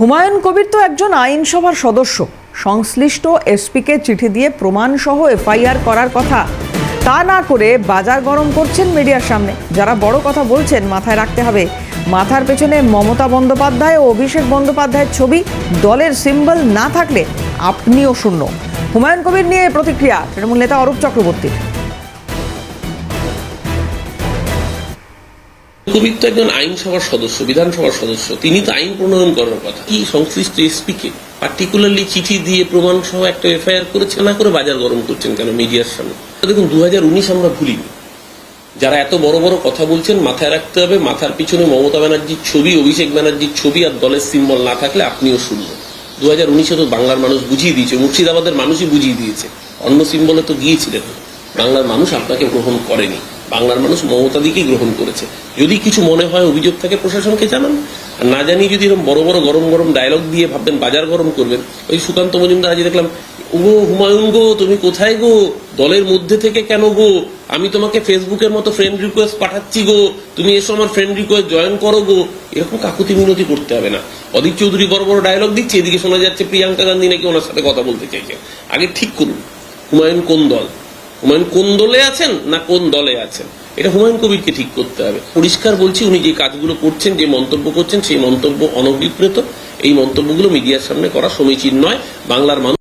হুমায়ুন কবির তো একজন আইনসভার সদস্য। সংশ্লিষ্ট এসপিকে চিঠি দিয়ে প্রমাণসহ এফআইআর করার কথা। তা না করে বাজার গরম করছেন মিডিয়ার সামনে। যারা বড় কথা বলছেন, মাথায় রাখতে হবে। মাথার পেছনে মমতা বন্দ্যোপাধ্যায় ও অভিষেক বন্দ্যোপাধ্যায়ের ছবি। দলের সিম্বল না থাকলে আপনিও শূন্য। হুমায়ুন কবির নিয়ে প্রতিক্রিয়া। তৃণমূল নেতা অরূপ চক্রবর্তীর। কবির তো একজন আইনসভার সদস্য, বিধানসভার সদস্য, তিনি তো আইন প্রণয়ন করার কথা। কি সংশ্লিষ্ট এসপিকে পার্টিকুলারলি চিঠি দিয়ে প্রমাণ সহ একটা এফআইআর করেছে না করে বাজার গরম করছেন কেন মিডিয়ার সামনে? দেখুন, দুহাজার উনিশ আমরা ভুলিনি। যারা এত বড় বড় কথা বলছেন, মাথায় রাখতে হবে, মাথার পিছনে মমতা ব্যানার্জির ছবি, অভিষেক ব্যানার্জির ছবি আর দলের সিম্বল না থাকলে আপনিও শূন্য দু হাজার উনিশে তো বাংলার মানুষ বুঝিয়ে দিয়েছে, মুর্শিদাবাদের মানুষই বুঝিয়ে দিয়েছে। অন্য সিম্বলে তো গিয়েছিলেন বাংলার মানুষ আপনাকে গ্রহণ করেনি। বাংলার মানুষ মমতাদিকেই গ্রহণ করেছে। যদি কিছু মনে হয়, অভিযোগ থাকে, প্রশাসনকে জানান। না জানি যদি এরকম বড় বড় গরম গরম ডায়লগ দিয়ে ভাববেন, বাজার গরম করবেন, ওই সুকান্ত মজুমদার আজ দেখলাম ও হুমায়ুন গো, তুমি কোথায় গো? দলের মধ্যে থেকে কেন গো? আমি তোমাকে ফেসবুকের মতো ফ্রেন্ড রিকোয়েস্ট পাঠাচ্ছি গো। তুমি এসো আমার ফ্রেন্ড রিকোয়েস্ট জয়েন করো গো। এরকম কাকুতি মিনতি করতে হবে না। অদিক চৌধুরী বড় বড় ডায়লগ দিচ্ছে, এদিকে শোনা যাচ্ছে প্রিয়াঙ্কা গান্ধী নাকি ওনার সাথে কথা বলতে চাইছে। আগে ঠিক করুন, হুমায়ুন কোন দল? হুমায়ুন কোন দলে আছেন না কোন দলে আছেন? এটা হুমায়ুন কবিরকে ঠিক করতে হবে। পরিষ্কার বলছি, উনি যে কাজগুলো করছেন, যে মন্তব্য করছেন, সেই মন্তব্য অনভিপ্রেত। এই মন্তব্যগুলো মিডিয়ার সামনে করা সমীচীন নয়। বাংলার মানুষ